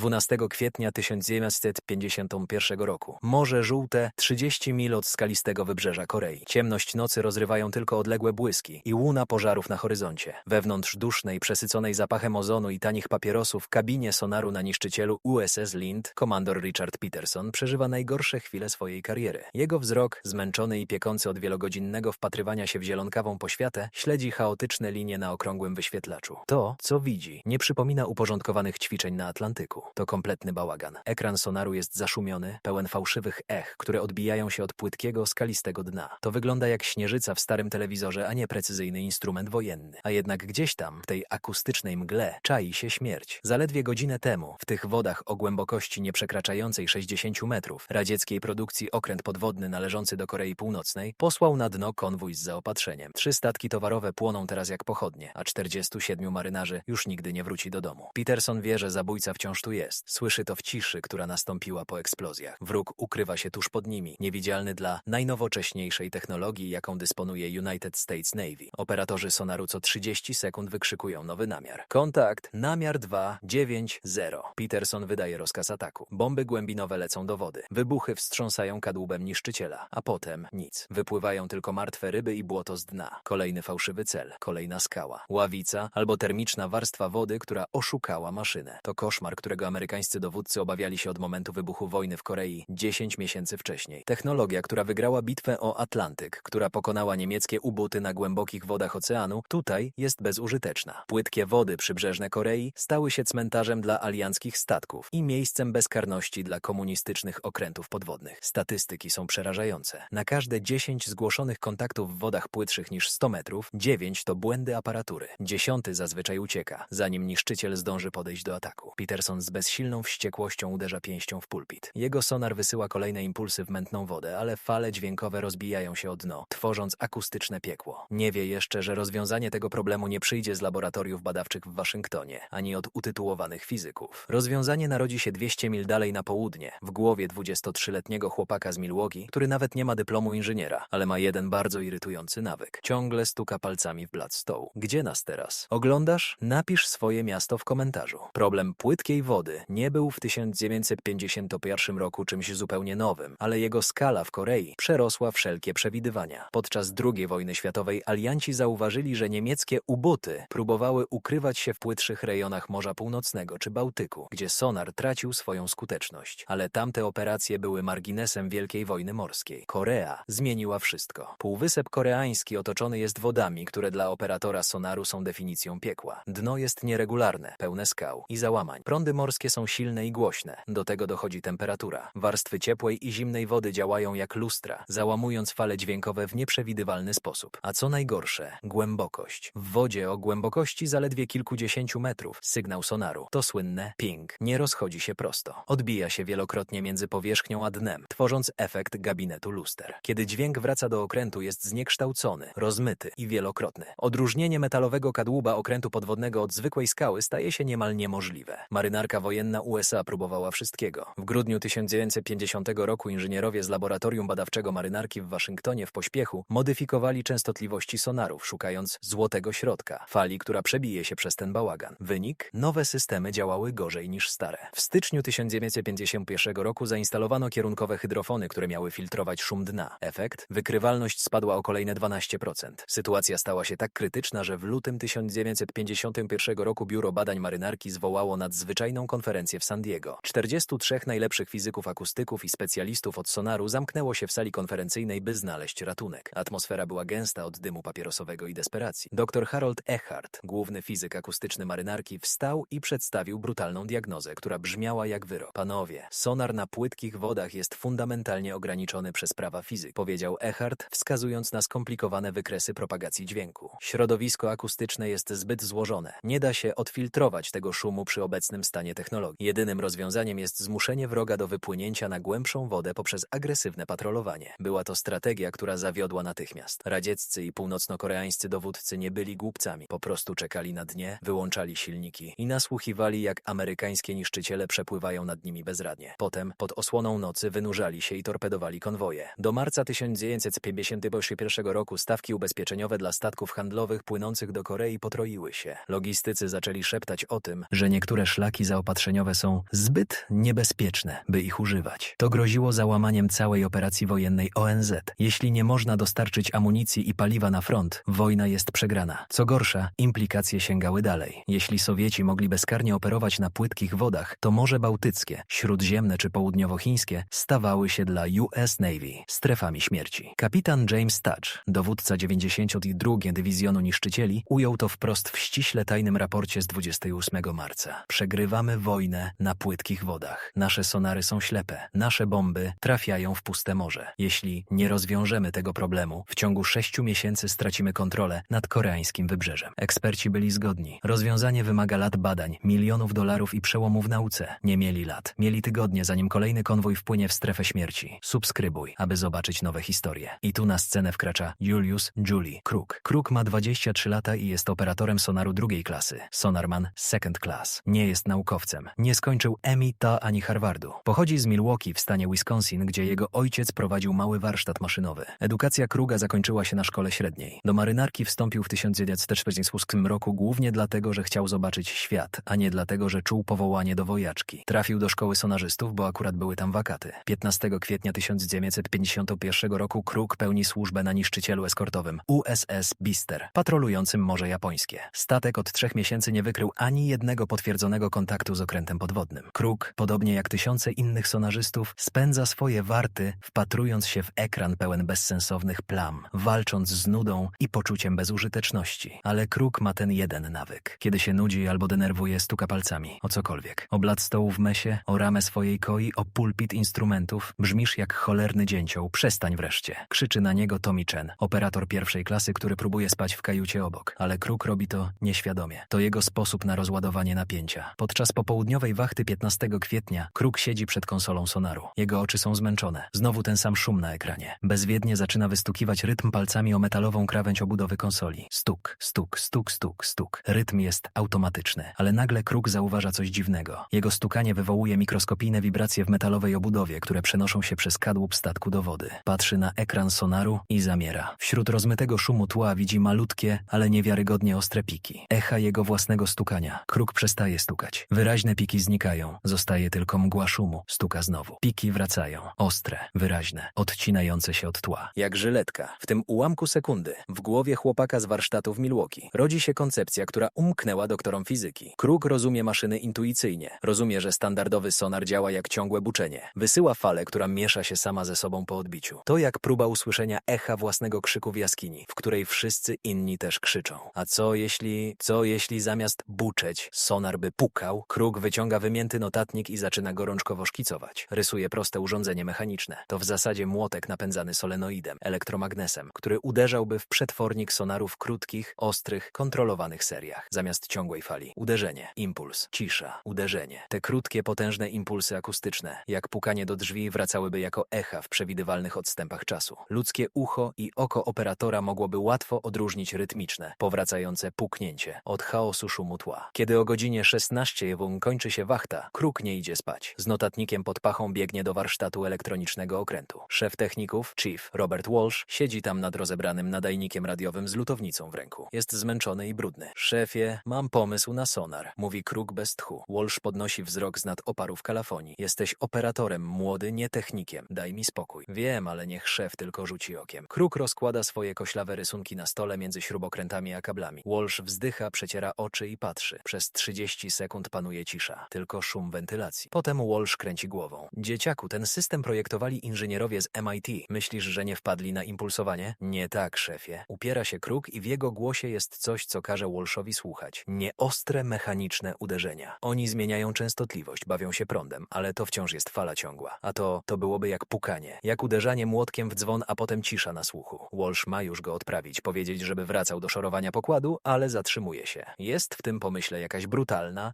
12 kwietnia 1951 roku. Morze Żółte, 30 mil od skalistego wybrzeża Korei. Ciemność nocy rozrywają tylko odległe błyski i łuna pożarów na horyzoncie. Wewnątrz dusznej, przesyconej zapachem ozonu i tanich papierosów kabinie sonaru na niszczycielu USS Lind komandor Richard Peterson przeżywa najgorsze chwile swojej kariery. Jego wzrok, zmęczony i piekący od wielogodzinnego wpatrywania się w zielonkawą poświatę, śledzi chaotyczne linie na okrągłym wyświetlaczu. To, co widzi, nie przypomina uporządkowanych ćwiczeń na Atlantyku. To kompletny bałagan. Ekran sonaru jest zaszumiony, pełen fałszywych ech, które odbijają się od płytkiego, skalistego dna. To wygląda jak śnieżyca w starym telewizorze, a nie precyzyjny instrument wojenny. A jednak gdzieś tam, w tej akustycznej mgle, czai się śmierć. Zaledwie godzinę temu, w tych wodach o głębokości nieprzekraczającej 60 metrów, radzieckiej produkcji okręt podwodny należący do Korei Północnej posłał na dno konwój z zaopatrzeniem. Trzy statki towarowe płoną teraz jak pochodnie, a 47 marynarzy już nigdy nie wróci do domu. Peterson wie, że zabójca wciąż tu jest. Słyszy to w ciszy, która nastąpiła po eksplozjach. Wróg ukrywa się tuż pod nimi, niewidzialny dla najnowocześniejszej technologii, jaką dysponuje United States Navy. Operatorzy sonaru co 30 sekund wykrzykują nowy namiar. Kontakt, namiar 290. Peterson wydaje rozkaz ataku. Bomby głębinowe lecą do wody. Wybuchy wstrząsają kadłubem niszczyciela, a potem nic. Wypływają tylko martwe ryby i błoto z dna. Kolejny fałszywy cel, kolejna skała, ławica albo termiczna warstwa wody, która oszukała maszynę. To koszmar, którego amerykańscy dowódcy obawiali się od momentu wybuchu wojny w Korei 10 miesięcy wcześniej. Technologia, która wygrała bitwę o Atlantyk, która pokonała niemieckie ubuty na głębokich wodach oceanu, tutaj jest bezużyteczna. Płytkie wody przybrzeżne Korei stały się cmentarzem dla alianckich statków i miejscem bezkarności dla komunistycznych okrętów podwodnych. Statystyki są przerażające. Na każde 10 zgłoszonych kontaktów w wodach płytszych niż 100 metrów, 9 to błędy aparatury. Dziesiąty zazwyczaj ucieka, zanim niszczyciel zdąży podejść do ataku. Peterson z bezsilną wściekłością uderza pięścią w pulpit. Jego sonar wysyła kolejne impulsy w mętną wodę, ale fale dźwiękowe rozbijają się o dno, tworząc akustyczne piekło. Nie wie jeszcze, że rozwiązanie tego problemu nie przyjdzie z laboratoriów badawczych w Waszyngtonie, ani od utytułowanych fizyków. Rozwiązanie narodzi się 200 mil dalej na południe, w głowie 23-letniego chłopaka z Milwaukee, który nawet nie ma dyplomu inżyniera, ale ma jeden bardzo irytujący nawyk. Ciągle stuka palcami w blat stołu. Gdzie nas teraz? Oglądasz? Napisz swoje miasto w komentarzu. Problem płytkiej wody nie był w 1951 roku czymś zupełnie nowym, ale jego skala w Korei przerosła wszelkie przewidywania. Podczas II wojny światowej alianci zauważyli, że niemieckie uboty próbowały ukrywać się w płytszych rejonach Morza Północnego czy Bałtyku, gdzie sonar tracił swoją skuteczność. Ale tamte operacje były marginesem Wielkiej Wojny Morskiej. Korea zmieniła wszystko. Półwysep koreański otoczony jest wodami, które dla operatora sonaru są definicją piekła. Dno jest nieregularne, pełne skał i załamań. Prądy morskie są silne i głośne. Do tego dochodzi temperatura. Warstwy ciepłej i zimnej wody działają jak lustra, załamując fale dźwiękowe w nieprzewidywalny sposób. A co najgorsze, głębokość. W wodzie o głębokości zaledwie kilkudziesięciu metrów sygnał sonaru, to słynne ping, nie rozchodzi się prosto. Odbija się wielokrotnie między powierzchnią a dnem, tworząc efekt gabinetu luster. Kiedy dźwięk wraca do okrętu, jest zniekształcony, rozmyty i wielokrotny. Odróżnienie metalowego kadłuba okrętu podwodnego od zwykłej skały staje się niemal niemożliwe. Marynarka wojenna USA próbowała wszystkiego. W grudniu 1950 roku inżynierowie z laboratorium badawczego marynarki w Waszyngtonie w pośpiechu modyfikowali częstotliwości sonarów, szukając złotego środka, fali, która przebije się przez ten bałagan. Wynik? Nowe systemy działały gorzej niż stare. W styczniu 1951 roku zainstalowano kierunkowe hydrofony, które miały filtrować szum dna. Efekt? Wykrywalność spadła o kolejne 12%. Sytuacja stała się tak krytyczna, że w lutym 1951 roku Biuro Badań Marynarki zwołało nadzwyczajną konferencję w San Diego. 43 najlepszych fizyków akustyków i specjalistów od sonaru zamknęło się w sali konferencyjnej, by znaleźć ratunek. Atmosfera była gęsta od dymu papierosowego i desperacji. Dr Harold Eckhart, główny fizyk akustyczny marynarki, wstał i przedstawił brutalną diagnozę, która brzmiała jak wyrok. Panowie, sonar na płytkich wodach jest fundamentalnie ograniczony przez prawa fizyki, powiedział Eckhart, wskazując na skomplikowane wykresy propagacji dźwięku. Środowisko akustyczne jest zbyt złożone. Nie da się odfiltrować tego szumu przy obecnym stanie technologii. Jedynym rozwiązaniem jest zmuszenie wroga do wypłynięcia na głębszą wodę poprzez agresywne patrolowanie. Była to strategia, która zawiodła natychmiast. Radzieccy i północno-koreańscy dowódcy nie byli głupcami. Po prostu czekali na dnie, wyłączali silniki i nasłuchiwali, jak amerykańskie niszczyciele przepływają nad nimi bezradnie. Potem, pod osłoną nocy, wynurzali się i torpedowali konwoje. Do marca 1951 roku stawki ubezpieczeniowe dla statków handlowych płynących do Korei potroiły się. Logistycy zaczęli szeptać o tym, że niektóre szlaki zaopatrzone zaopatrzeniowe są zbyt niebezpieczne, by ich używać. To groziło załamaniem całej operacji wojennej ONZ. Jeśli nie można dostarczyć amunicji i paliwa na front, wojna jest przegrana. Co gorsza, implikacje sięgały dalej. Jeśli Sowieci mogli bezkarnie operować na płytkich wodach, to Morze Bałtyckie, Śródziemne czy Południowochińskie stawały się dla US Navy strefami śmierci. Kapitan James Touch, dowódca 92 Dywizjonu Niszczycieli, ujął to wprost w ściśle tajnym raporcie z 28 marca. Przegrywamy wojnę na płytkich wodach. Nasze sonary są ślepe. Nasze bomby trafiają w puste morze. Jeśli nie rozwiążemy tego problemu, w ciągu sześciu miesięcy stracimy kontrolę nad koreańskim wybrzeżem. Eksperci byli zgodni. Rozwiązanie wymaga lat badań, milionów dolarów i przełomu w nauce. Nie mieli lat. Mieli tygodnie, zanim kolejny konwój wpłynie w strefę śmierci. Subskrybuj, aby zobaczyć nowe historie. I tu na scenę wkracza Julius Julie Kruk. Kruk ma 23 lata i jest operatorem sonaru drugiej klasy. Sonarman Second Class. Nie jest naukowcem. Nie skończył EMITA ani Harvardu. Pochodzi z Milwaukee w stanie Wisconsin, gdzie jego ojciec prowadził mały warsztat maszynowy. Edukacja Kruga zakończyła się na szkole średniej. Do marynarki wstąpił w 1948 roku głównie dlatego, że chciał zobaczyć świat, a nie dlatego, że czuł powołanie do wojaczki. Trafił do szkoły sonarzystów, bo akurat były tam wakaty. 15 kwietnia 1951 roku Kruk pełni służbę na niszczycielu eskortowym USS Bister, patrolującym Morze Japońskie. Statek od trzech miesięcy nie wykrył ani jednego potwierdzonego kontaktu z okrętem podwodnym. Kruk, podobnie jak tysiące innych sonarzystów, spędza swoje warty, wpatrując się w ekran pełen bezsensownych plam, walcząc z nudą i poczuciem bezużyteczności. Ale Kruk ma ten jeden nawyk. Kiedy się nudzi albo denerwuje, stuka palcami, o cokolwiek. O blat stołu w mesie, o ramę swojej koi, o pulpit instrumentów. Brzmisz jak cholerny dzięcioł, przestań wreszcie. Krzyczy na niego Tommy Chen, operator pierwszej klasy, który próbuje spać w kajucie obok. Ale Kruk robi to nieświadomie. To jego sposób na rozładowanie napięcia. Podczas popołudniowej wachty 15 kwietnia Kruk siedzi przed konsolą sonaru. Jego oczy są zmęczone. Znowu ten sam szum na ekranie. Bezwiednie zaczyna wystukiwać rytm palcami o metalową krawędź obudowy konsoli. Stuk, stuk, stuk, stuk, stuk. Rytm jest automatyczny, ale nagle Kruk zauważa coś dziwnego. Jego stukanie wywołuje mikroskopijne wibracje w metalowej obudowie, które przenoszą się przez kadłub statku do wody. Patrzy na ekran sonaru i zamiera. Wśród rozmytego szumu tła widzi malutkie, ale niewiarygodnie ostre piki. Echa jego własnego stukania. Kruk przestaje stukać. Wyraźne piki znikają. Zostaje tylko mgła szumu. Stuka znowu. Piki wracają. Ostre, wyraźne, odcinające się od tła. Jak żyletka. W tym ułamku sekundy w głowie chłopaka z warsztatu w Milwaukee rodzi się koncepcja, która umknęła doktorom fizyki. Kruk rozumie maszyny intuicyjnie. Rozumie, że standardowy sonar działa jak ciągłe buczenie. Wysyła falę, która miesza się sama ze sobą po odbiciu. To jak próba usłyszenia echa własnego krzyku w jaskini, w której wszyscy inni też krzyczą. A co jeśli, co jeśli zamiast buczeć, sonar by pukał? Kruk wyciąga wymięty notatnik i zaczyna gorączkowo szkicować. Rysuje proste urządzenie mechaniczne. To w zasadzie młotek napędzany solenoidem, elektromagnesem, który uderzałby w przetwornik sonaru w krótkich, ostrych, kontrolowanych seriach. Zamiast ciągłej fali. Uderzenie, impuls, cisza, uderzenie. Te krótkie, potężne impulsy akustyczne, jak pukanie do drzwi, wracałyby jako echa w przewidywalnych odstępach czasu. Ludzkie ucho i oko operatora mogłoby łatwo odróżnić rytmiczne, powracające puknięcie od chaosu szumu tła. Kiedy o godzinie 16 kończy się wachta, Kruk nie idzie spać. Z notatnikiem pod pachą biegnie do warsztatu elektronicznego okrętu. Szef techników, chief Robert Walsh, siedzi tam nad rozebranym nadajnikiem radiowym z lutownicą w ręku. Jest zmęczony i brudny. Szefie, mam pomysł na sonar, mówi Kruk bez tchu. Walsh podnosi wzrok z nad oparów kalafonii. Jesteś operatorem, młody, nie technikiem. Daj mi spokój. Wiem, ale niech szef tylko rzuci okiem. Kruk rozkłada swoje koślawe rysunki na stole między śrubokrętami a kablami. Walsh wzdycha, przeciera oczy i patrzy. Przez 30 sekund panuje cisza. Tylko szum wentylacji. Potem Walsh kręci głową. Dzieciaku, ten system projektowali inżynierowie z MIT. Myślisz, że nie wpadli na impulsowanie? Nie tak, szefie. Upiera się Kruk i w jego głosie jest coś, co każe Walshowi słuchać. Nieostre, mechaniczne uderzenia. Oni zmieniają częstotliwość, bawią się prądem, ale to wciąż jest fala ciągła. A to, to byłoby jak pukanie. Jak uderzanie młotkiem w dzwon, a potem cisza na słuchu. Walsh ma już go odprawić, powiedzieć, żeby wracał do szorowania pokładu, ale zatrzymuje się. Jest w tym pomyśle jakaś brutalna,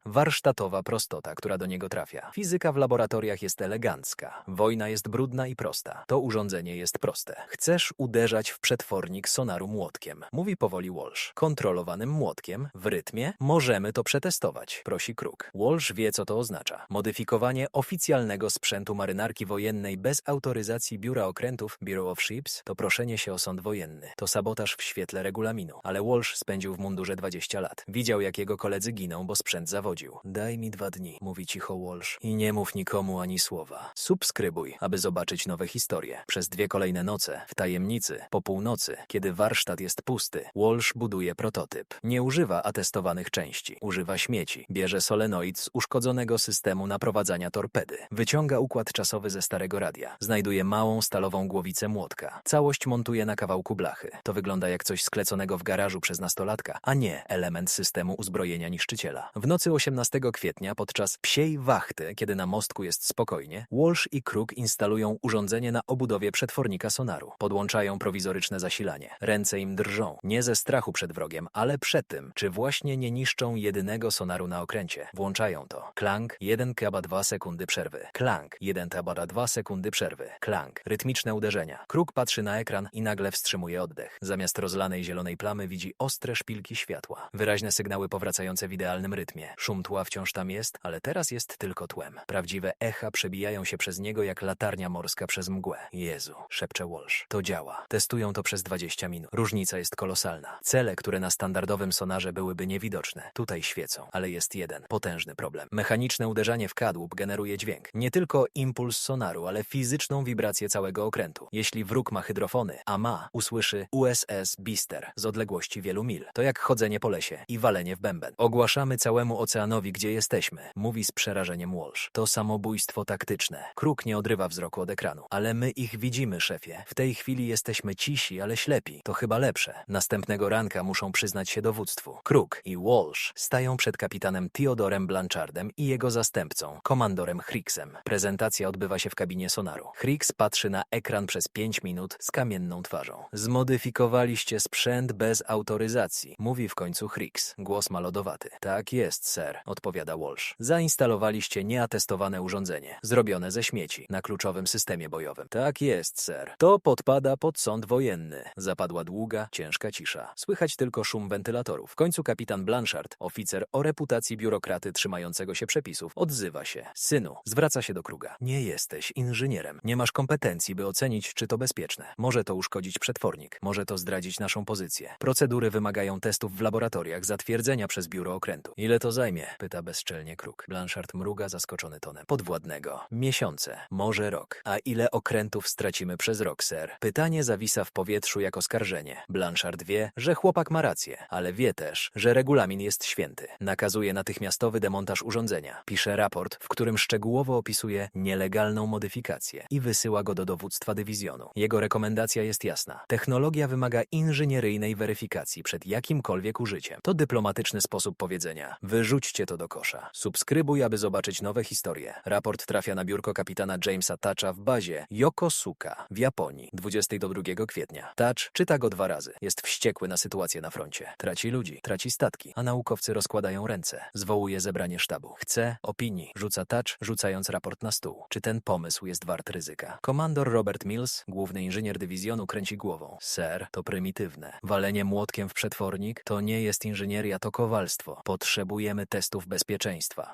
warsztatowa prostota, która do niego trafia. Fizyka w laboratoriach jest elegancka. Wojna jest brudna i prosta. To urządzenie jest proste. Chcesz uderzać w przetwornik sonaru młotkiem. Mówi powoli Walsh. Kontrolowanym młotkiem, w rytmie, możemy to przetestować, prosi Kruk. Walsh wie, co to oznacza. Modyfikowanie oficjalnego sprzętu marynarki wojennej bez autoryzacji Biura Okrętów, Bureau of Ships, to proszenie się o sąd wojenny. To sabotaż w świetle regulaminu. Ale Walsh spędził w mundurze 20 lat. Widział, jak jego koledzy giną, bo sprzęt zawodził. Daj mi dwa dni, mówi cicho Walsh. I nie mów nikomu ani słowa. Subskrybuj, aby zobaczyć nowe historie. Przez dwie kolejne noce, w tajemnicy, po północy, kiedy warsztat jest pusty, Walsh buduje prototyp. Nie używa atestowanych części, używa śmieci. Bierze solenoid z uszkodzonego systemu naprowadzania torpedy. Wyciąga układ czasowy ze starego radia. Znajduje małą stalową głowicę młotka. Całość montuje na kawałku blachy. To wygląda jak coś skleconego w garażu przez nastolatka, a nie element systemu uzbrojenia niszczyciela. W nocy 18 kwietnia, podczas psiej wachty, kiedy na mostku jest spokojnie, Walsh i Crook instalują urządzenie na obudowie przetwornika sonaru. Podłączają prowizoryczne zasilanie. Ręce im drżą. Nie ze strachu przed wrogiem, ale przed tym, czy właśnie nie niszczą jedynego sonaru na okręcie. Włączają to. Klank, 1 kaba 2 sekundy przerwy. Klank, 1 tabara 2 sekundy przerwy. Klank, rytmiczne uderzenia. Kruk patrzy na ekran i nagle wstrzymuje oddech. Zamiast rozlanej zielonej plamy widzi ostre szpilki światła. Wyraźne sygnały powracające w idealnym rytmie. Szum tła wciąż tam jest, ale teraz jest tylko tłem. Prawdziwe echa przebijają się przez niego jak latarnia morska przez mgłę. Jezu, szepcze Walsh. To działa. Testują to przez 20 minut. Różnica jest kolosalna. Cele, które na standardowym sonarze byłyby niewidoczne, tutaj świecą, ale jest jeden potężny problem. Mechaniczne uderzanie w kadłub generuje dźwięk. Nie tylko impuls sonaru, ale fizyczną wibrację całego okrętu. Jeśli wróg ma hydrofony, a ma, usłyszy USS Bister z odległości wielu mil. To jak chodzenie po lesie i walenie w bęben. Ogłaszamy całemu oceanowi, gdzie jesteśmy, mówi z przerażeniem Walsh. To samobójstwo taktyczne. Kruk nie odrywa wzroku od ekranu. Ale my ich widzimy, szefie. W tej chwili jesteśmy cisi, ale ślepi. To chyba lepsze. Następnego ranka muszą przyznać się dowództwu. Kruk i Walsh stają przed kapitanem Theodorem Blanchardem i jego zastępcą, komandorem Hricksem. Prezentacja odbywa się w kabinie sonaru. Hricks patrzy na ekran przez pięć minut z kamienną twarzą. Zmodyfikowaliście sprzęt bez autoryzacji, mówi w końcu Hricks. Głos ma lodowaty. Tak jest, sir, odpowiada Walsh. Zainstalowaliście nieatestowane urządzenie, zrobione ze śmieci, na kluczowym systemie bojowym. Tak jest, sir. To podpada pod sąd wojenny. Zapadła długa, ciężka cisza. Słychać tylko szum wentylatorów. W końcu kapitan Blanchard, oficer o reputacji biurokraty trzymającego się przepisów, odzywa się. Synu, zwraca się do Kruga. Nie jesteś inżynierem. Nie masz kompetencji, by ocenić, czy to bezpieczne. Może to uszkodzić przetwornik. Może to zdradzić naszą pozycję. Procedury wymagają testów w laboratoriach, zatwierdzenia przez biuro okrętu. Ile to zajmie? Pyta bezczelnie Kruk. Blanchard mruga zaskoczony tonem. Podwładnego. Miesiące. Może rok. A ile okrętów stracimy przez rok, ser? Pytanie zawisa w powietrzu jak oskarżenie. Blanchard wie, że chłopak ma rację, ale wie też, że regulamin jest święty. Nakazuje natychmiastowy demontaż urządzenia. Pisze raport, w którym szczegółowo opisuje nielegalną modyfikację i wysyła go do dowództwa dywizjonu. Jego rekomendacja jest jasna. Technologia wymaga inżynieryjnej weryfikacji przed jakimkolwiek użyciem. To dyplomatyczny sposób powiedzenia. Wyrzućcie to do kosza. Subskrybuj, aby zobaczyć nowe historie. Raport trafia na biurko kapitana Jamesa Tacha w bazie Yokosuka w Japonii 22 kwietnia. Touch czyta go dwa razy. Jest wściekły na sytuację na froncie. Traci ludzi, traci statki, a naukowcy rozkładają ręce. Zwołuje zebranie sztabu. Chce opinii. Rzuca Touch, rzucając raport na stół. Czy ten pomysł jest wart ryzyka? Komandor Robert Mills, główny inżynier dywizjonu, kręci głową. Ser, to prymitywne. Walenie młotkiem w przetwornik to nie jest inżynieria, to kowalstwo. Potrzebujemy testów bezpieczeństwa.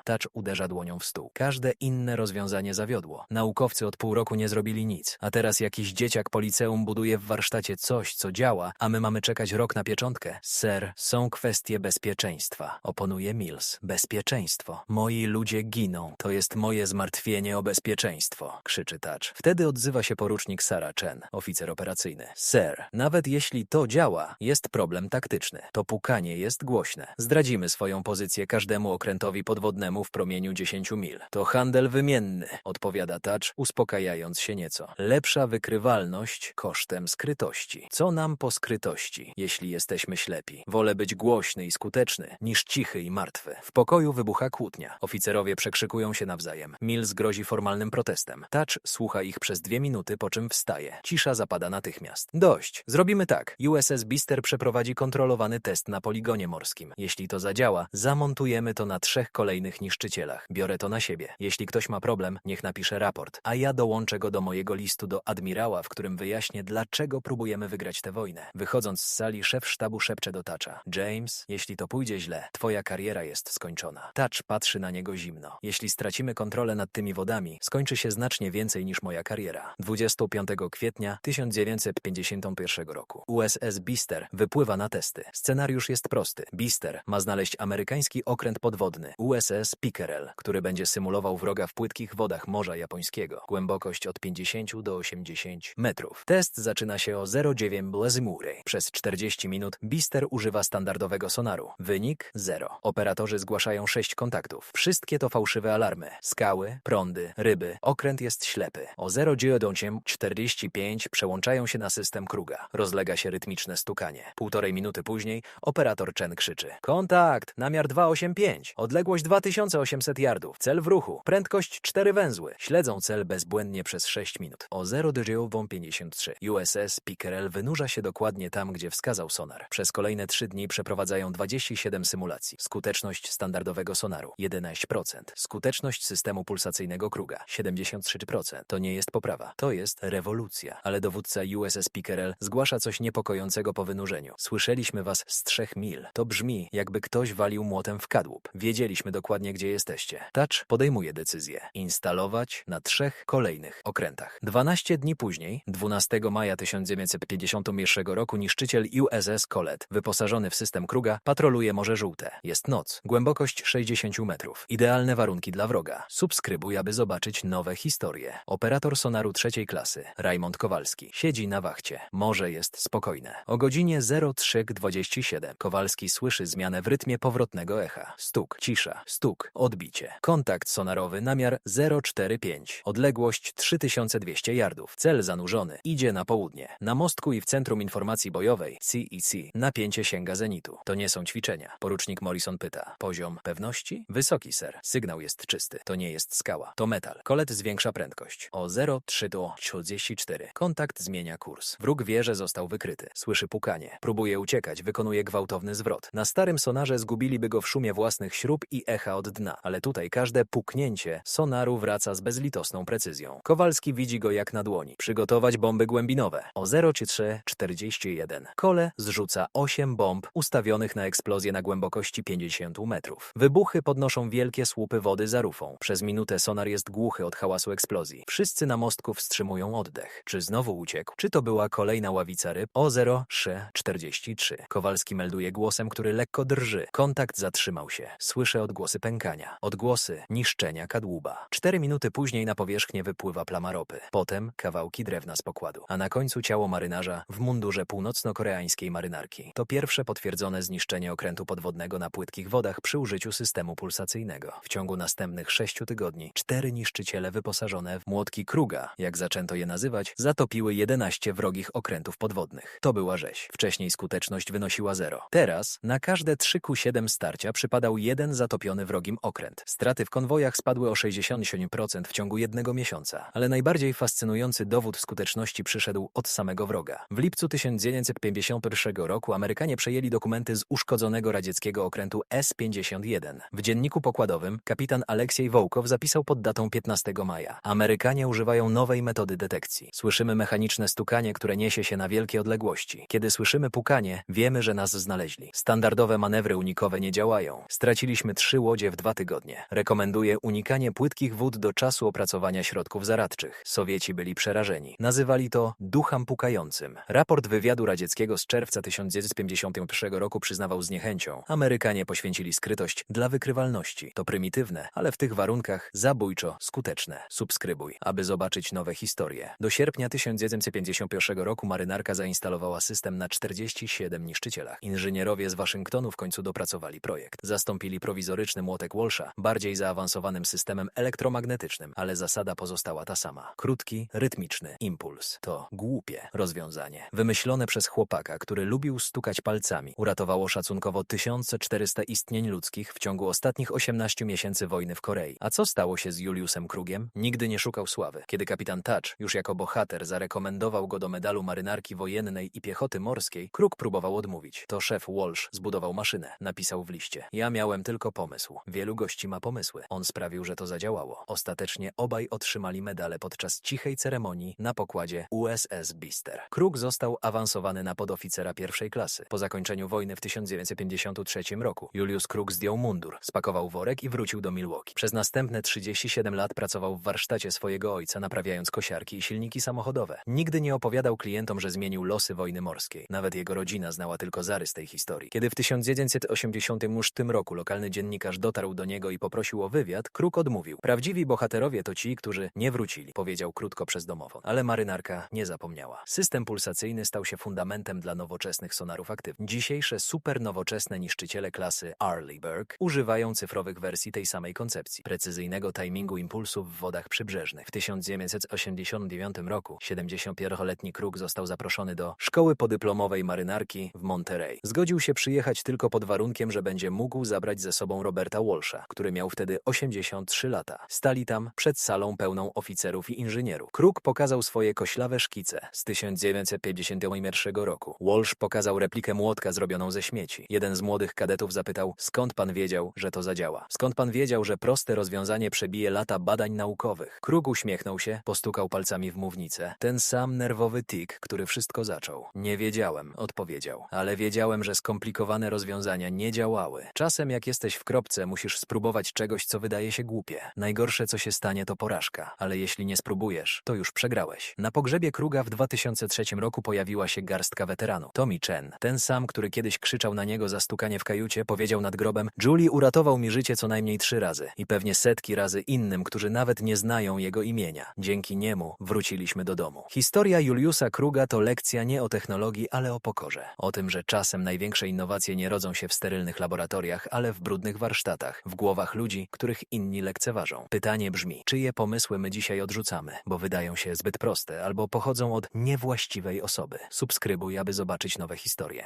Touch uderza dłonią w stół. Każde inne rozwiązanie zawiodło. Naukowcy od pół roku nie zrobili nic. A teraz jakiś dzieciak po liceum buduje w warsztacie coś, co działa, a my mamy czekać rok na pieczątkę? Ser, są kwestie bezpieczeństwa. Oponuje Mills. Bezpieczeństwo. Moi ludzie giną. To jest moje zmartwienie o bezpieczeństwo, krzyczy Touch. Wtedy odzywa się porucznik Sarah Chen, oficer operacyjny. Sir, nawet jeśli to działa, jest problem taktyczny. To pukanie jest głośne. Zdradzimy swoją pozycję każdemu okrętowi podwodnemu w promieniu 10 mil. To handel wymienny, odpowiada Touch, uspokajając się nieco. Lepsza wykrywalność kosztem skrytości. Co nam po skrytości, jeśli jesteśmy ślepi? Wolę być głośny i skuteczny, niż cichy i martwy. W pokoju wybucha kłótnia. Oficerowie przekrzykują się nawzajem. Mills grozi formalnym protestem. Touch słucha ich przez dwie minuty, po czym wstaje. Cisza zapada natychmiast. Dość. Zrobimy tak. USS Bister przeprowadzi kontrolowany test na poligonie morskim. Jeśli to zadziała, zamontujemy to na trzech kolejnych niszczycielach. Biorę to na siebie. Jeśli ktoś ma problem, niech napisze raport, a ja dołączę go do mojego listu do admirała, w którym wyjaśnię, dlaczego próbujemy wygrać tę wojnę. Wychodząc z sali, szef sztabu szepcze do Toucha. James, jeśli to pójdzie źle, twoja kariera jest skończona. Touch patrzy na niego zimno. Jeśli stracimy kontrolę nad tymi wodami, skończy się znacznie więcej niż moja kariera. 25 kwietnia 1951 roku. USS Bister wypływa na testy. Scenariusz jest prosty. Bister ma znaleźć amerykański okręt podwodny USS Pickerel, który będzie symulował wroga w płytkich wodach Morza Japońskiego. Głębokość od 50 do 80 metrów. Test zaczyna się o 0,9 Blazimury. Przez 40 minut Bister używa standardowego sonaru. Wynik 0. Operatorzy zgłaszają 6 kontaktów. Wszystkie to fałszywe alarmy. Skały, prądy, ryby. Okręt jest ślepy. O 0,45 przełączają się na system Kruga. Rozlega się rytmiczne stukanie. Półtorej minuty później operator Chen krzyczy. Kontakt! Namiar 285. Odległość 2800 yardów. Cel w ruchu. Prędkość 4 węzły. Śledzą cel bezbłędnie przez 6 minut. O 0,53 USS Pickerel wynurza się dokładnie tam, gdzie wskazał sonar. Przez kolejne 3 dni przeprowadzają 27 symulacji. Skuteczność standardowego sonaru 11%. Skuteczność systemu pulsacyjnego Kruga 73%. To nie jest poprawa. To jest rewolucja. Ale dowódca USS Pickerel zgłasza coś niepokojącego po wynurzeniu. Słyszeliśmy was z trzech mil. To brzmi, jakby ktoś walił młotem w kadłub. Wiedzieliśmy dokładnie, gdzie jesteście. Touch podejmuje decyzję. Instalować na trzech kolejnych okrętach. 12 dni później, 12 maja 1951 roku, niszczyciel USS Colette, wyposażony w system Kruga, patroluje Morze Żółte. Jest noc. Głębokość 60 metrów. Idealne warunki dla wroga. Subskrybuj, aby zobaczyć nowe historie. Operator sonaru trzeciej klasy, Raymond Kowalski, siedzi na wachcie. Morze jest spokojne. O godzinie 03.27 Kowalski słyszy zmianę w rytmie powrotnego echa. Stuk, cisza, stuk, odbicie. Kontakt sonarowy namiar 045. Odległość 3200 yardów. Cel zanurzony. Idzie na południe. Na mostku i w Centrum Informacji Bojowej CEC napięcie sięga zenitu. To nie są ćwiczenia. Porucznik Morrison pyta. Poziom pewności? Wysoki, ser. Sygnał jest czysty. To nie jest skała. To metal. Kolet zwiększa prędkość. O 0,3 do 34. Kontakt zmienia kurs. Wróg wie, że został wykryty. Słyszy pukanie. Próbuje uciekać. Wykonuje gwałtowny zwrot. Na starym sonarze zgubiliby go w szumie własnych śrub i echa od dna. Ale tutaj każde puknięcie sonaru wraca z bezlitosną precyzją. Kowalski widzi go jak na dłoni. Przygotować bomby głębinowe. O 0,341. Kole zrzuca 8 bomb ustawionych na eksplozję na głębokości 50 metrów. Wybuchy podnoszą wielkie słupy wody za rufą. Przez minutę sonar jest głuchy od hałasu eksplozji. Wszyscy na mostku wstrzymują oddech. Czy znowu uciekł? Czy to była kolejna ławica ryb? O 0,343. Kowalski melduje głosem, który lekko drży. Kontakt zatrzymał się. Słyszę odgłosy pękania. Odgłosy niszczenia kadłuba. Cztery minuty później na powierzchnię wypływa plama ropy. Potem kawałki drewna z pokładu. A na końcu ciało marynarza w mundurze północno-koreańskiej marynarki. To pierwsze potwierdzone zniszczenie okrętu podwodnego na płytkich wodach przy użyciu systemu pulsacyjnego. W ciągu następnych sześciu tygodni cztery niszczyciele wyposażone w młotki Kruga, jak zaczęto je nazywać, zatopiły 11 wrogich okrętów podwodnych. To była rzeź. Wcześniej skuteczność wynosiła zero. Teraz na każde 3 ku 7 starcia przypadał jeden zatopiony wrogim okręt. Straty w konwojach spadły o 67% w ciągu jednego miesiąca. Ale najbardziej fascynujący dowód skuteczności przyszedł od samego wroga. W lipcu 1951 roku Amerykanie przejęli dokumenty z uszkodzonego radzieckiego okrętu S-51. W dzienniku pokładowym kapitan Aleksiej Wołkow zapisał pod datą 15 maja. Amerykanie używają nowej metody detekcji. Słyszymy mechaniczne stukanie, które niesie się na wielkie odległości. Kiedy słyszymy pukanie, wiemy, że nas znaleźli. Standardowe manewry unikowe nie działają. Straciliśmy trzy łodzie w dwa tygodnie. Rekomenduję unikanie płytkich wód do czasu opracowania środków zaradczych. Sowieci byli przerażeni. Nazywali to ducham pukającym. Raport wywiadu radzieckiego z czerwca 1951 roku przyznawał z niechęcią. Amerykanie poświęcili skrytość dla wykrywalności. To prymitywne, ale w tych warunkach zabójczo skuteczne. Subskrybuj, aby zobaczyć nowe historie. Do sierpnia 1951 roku marynarka zainstalowała system na 47 niszczycielach. Inżynierowie z Waszyngtonu w końcu dopracowali projekt. Zastąpili prowizoryczny młotek Walsha bardziej zaawansowanym systemem elektromagnetycznym, ale zasada pozostała ta sama. Krótki, rytmiczny impuls. To głupie rozwiązanie. Wymyślone przez chłopaka, który lubił stukać palcami, uratowało szacunkowo 1400 istnień ludzkich w ciągu ostatnich 18 miesięcy wojny w Korei. A co stało się z Juliusem Krugiem? Nigdy nie szukał sławy. Kiedy kapitan Touch, już jako bohater, zarekomendował go do medalu marynarki wojennej i piechoty morskiej, Krug próbował odmówić. To szef Walsh zbudował maszynę, napisał w liście. Ja miałem tylko pomysł. Wielu gości ma pomysły. On sprawił, że to zadziałało. Ostatecznie obaj otrzymali medale podczas cichej ceremonii na pokładzie USS Bister. Krug został awansowany na podoficera pierwszej klasy. Po zakończeniu wojny w 1953 roku Julius Krug zdjął mundur, spakował worek i wrócił do Milwaukee. Przez następne 37 lat pracował w warsztacie swojego ojca, naprawiając kosiarki i silniki samochodowe. Nigdy nie opowiadał klientom, że zmienił losy wojny morskiej. Nawet jego rodzina znała tylko zarys tej historii. Kiedy w 1986 roku lokalne naczelny dziennikarz dotarł do niego i poprosił o wywiad, Kruk odmówił. Prawdziwi bohaterowie to ci, którzy nie wrócili, powiedział krótko przez domową. Ale marynarka nie zapomniała. System pulsacyjny stał się fundamentem dla nowoczesnych sonarów aktywnych. Dzisiejsze super nowoczesne niszczyciele klasy Arleigh używają cyfrowych wersji tej samej koncepcji. Precyzyjnego timingu impulsów w wodach przybrzeżnych. W 1989 roku 71-letni Kruk został zaproszony do szkoły podyplomowej marynarki w Monterey. Zgodził się przyjechać tylko pod warunkiem, że będzie mógł zabrać ze sobą Roberta Walsha, który miał wtedy 83 lata. Stali tam przed salą pełną oficerów i inżynierów. Kruk pokazał swoje koślawe szkice z 1951 roku. Walsh pokazał replikę młotka zrobioną ze śmieci. Jeden z młodych kadetów zapytał, skąd pan wiedział, że to zadziała? Skąd pan wiedział, że proste rozwiązanie przebije lata badań naukowych? Kruk uśmiechnął się, postukał palcami w mównicę. Ten sam nerwowy tik, który wszystko zaczął. Nie wiedziałem, odpowiedział, ale wiedziałem, że skomplikowane rozwiązania nie działały. Czasem jak jesteś w kropce, musisz spróbować czegoś, co wydaje się głupie. Najgorsze, co się stanie, to porażka, ale jeśli nie spróbujesz, to już przegrałeś. Na pogrzebie Kruga w 2003 roku pojawiła się garstka weteranów. Tommy Chen, ten sam, który kiedyś krzyczał na niego za stukanie w kajucie, powiedział nad grobem: Julie uratował mi życie co najmniej trzy razy i pewnie setki razy innym, którzy nawet nie znają jego imienia. Dzięki niemu wróciliśmy do domu. Historia Juliusa Kruga to lekcja nie o technologii, ale o pokorze. O tym, że czasem największe innowacje nie rodzą się w sterylnych laboratoriach, ale w brudnych warsztatach, w głowach ludzi, których inni lekceważą. Pytanie brzmi, czyje pomysły my dzisiaj odrzucamy, bo wydają się zbyt proste albo pochodzą od niewłaściwej osoby. Subskrybuj, aby zobaczyć nowe historie.